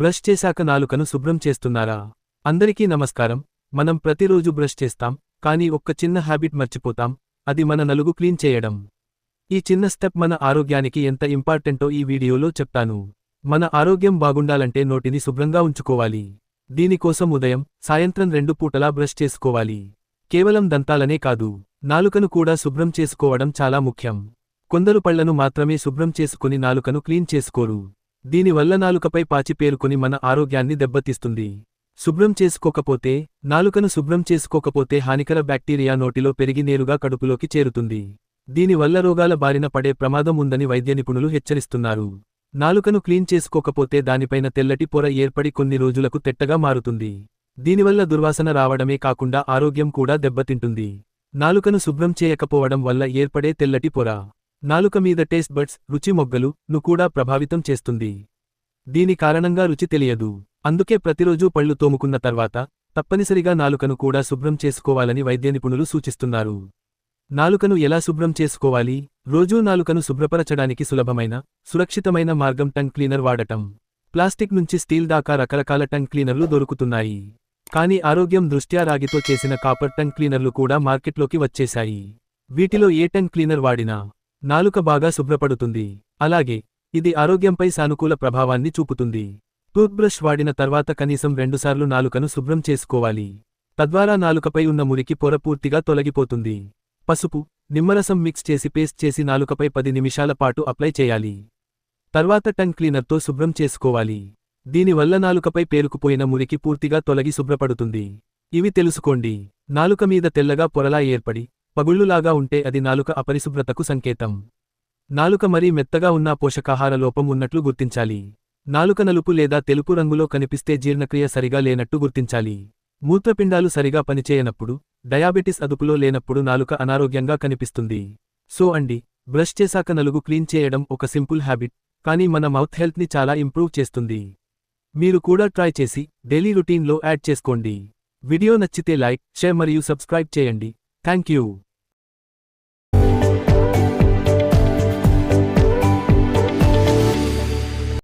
Brush చేశాక నాలుకను శుభ్రం చేస్తున్నారా? అందరికీ నమస్కారం. మనం ప్రతిరోజు బ్రష్ చేస్తాం కానీ ఒక్క చిన్న హ్యాబిట్ మర్చిపోతాం అది మన నలుగు క్లీన్ చేయడం. ఈ చిన్న స్టెప్ మన ఆరోగ్యానికి ఎంత ఇంపార్టెంటో ఈ వీడియోలో చెప్తాను. మన ఆరోగ్యం బాగుండాలంటే నోటిని శుభ్రంగా ఉంచుకోవాలి. దీనికోసం ఉదయం సాయంత్రం రెండు పూటలా బ్రష్ చేసుకోవాలి. కేవలం దంతాలనే కాదు నాలుకను కూడా శుభ్రం చేసుకోవడం చాలా ముఖ్యం. కొందరు పళ్ళను మాత్రమే శుభ్రం చేసుకుని నాలుకను క్లీన్ చేసుకోరు. దీనివల్ల నాలుకపై పాచి పేరుకుని మన ఆరోగ్యాన్ని దెబ్బతీస్తుంది. శుభ్రం చేసుకోకపోతే నాలుకను శుభ్రం చేసుకోకపోతే హానికర బ్యాక్టీరియా నోటిలో పెరిగి నేరుగా కడుపులోకి చేరుతుంది. దీనివల్ల రోగాల బారిన పడే ప్రమాదం ఉందని వైద్య నిపుణులు హెచ్చరిస్తున్నారు. నాలుకను క్లీన్ చేసుకోకపోతే దానిపైన తెల్లటి పొర ఏర్పడి కొన్ని రోజులకు తెట్టగా మారుతుంది. దీనివల్ల దుర్వాసన రావడమే కాకుండా ఆరోగ్యం కూడా దెబ్బతింటుంది. నాలుకను శుభ్రం చేయకపోవడం వల్ల ఏర్పడే తెల్లటి పొర. నాలుక మీద టేస్ట్ బడ్స్ రుచి మొగ్గలు ను కూడా ప్రభావితం చేస్తుంది. దీని కారణంగా రుచి తెలియదు. అందుకే ప్రతిరోజూ పళ్ళు తోముకున్న తర్వాత తప్పనిసరిగా నాలుకను కూడా శుభ్రం చేసుకోవాలని వైద్య నిపుణులు సూచిస్తున్నారు. నాలుకను ఎలా శుభ్రం చేసుకోవాలి? రోజూ నాలుకను శుభ్రపరచడానికి సులభమైన సురక్షితమైన మార్గం టంగ్ క్లీనర్ వాడటం. ప్లాస్టిక్ నుంచి స్టీల్ దాకా రకరకాల టంగ్ క్లీనర్లు దొరుకుతున్నాయి. కానీ ఆరోగ్యం దృష్ట్యా రాగితో చేసిన కాపర్ టంగ్ క్లీనర్లు కూడా మార్కెట్లోకి వచ్చేశాయి. వీటిలో ఏ టంగ్ క్లీనర్ వాడినా నాలుక బాగా శుభ్రపడుతుంది. అలాగే ఇది ఆరోగ్యంపై సానుకూల ప్రభావాన్ని చూపుతుంది. టూత్బ్రష్ వాడిన తర్వాత కనీసం రెండుసార్లు నాలుకను శుభ్రం చేసుకోవాలి. తద్వారా నాలుకపై ఉన్న మురికి పొర పూర్తిగా తొలగిపోతుంది. పసుపు నిమ్మరసం మిక్స్ చేసి పేస్ట్ చేసి నాలుకపై పది నిమిషాల పాటు అప్లై చేయాలి. తర్వాత టంగ్ క్లీనర్తో శుభ్రం చేసుకోవాలి. దీనివల్ల నాలుకపై పేరుకుపోయిన మురికి పూర్తిగా తొలగి శుభ్రపడుతుంది. ఇవి తెలుసుకోండి. నాలుక మీద తెల్లగా పొరలా ఏర్పడి పగుళ్ళులాగా ఉంటే అది నాలుక అపరిశుభ్రతకు సంకేతం. నాలుక మరీ మెత్తగా ఉన్న పోషకాహార లోపం ఉన్నట్లు గుర్తించాలి. నాలుక నలుపు లేదా తెలుపు రంగులో కనిపిస్తే జీర్ణక్రియ సరిగా లేనట్టు గుర్తించాలి. మూత్రపిండాలు సరిగా పనిచేయనప్పుడు డయాబెటిస్ అదుపులో లేనప్పుడు నాలుక అనారోగ్యంగా కనిపిస్తుంది. సో అండి బ్రష్ చేశాక నలుగు క్లీన్ చేయడం ఒక సింపుల్ హ్యాబిట్ కానీ మన మౌత్ హెల్త్ని చాలా ఇంప్రూవ్ చేస్తుంది. మీరు కూడా ట్రై చేసి డైలీ రొటీన్లో యాడ్ చేసుకోండి. వీడియో నచ్చితే లైక్ షేర్ మరియు సబ్స్క్రైబ్ చేయండి. Thank you.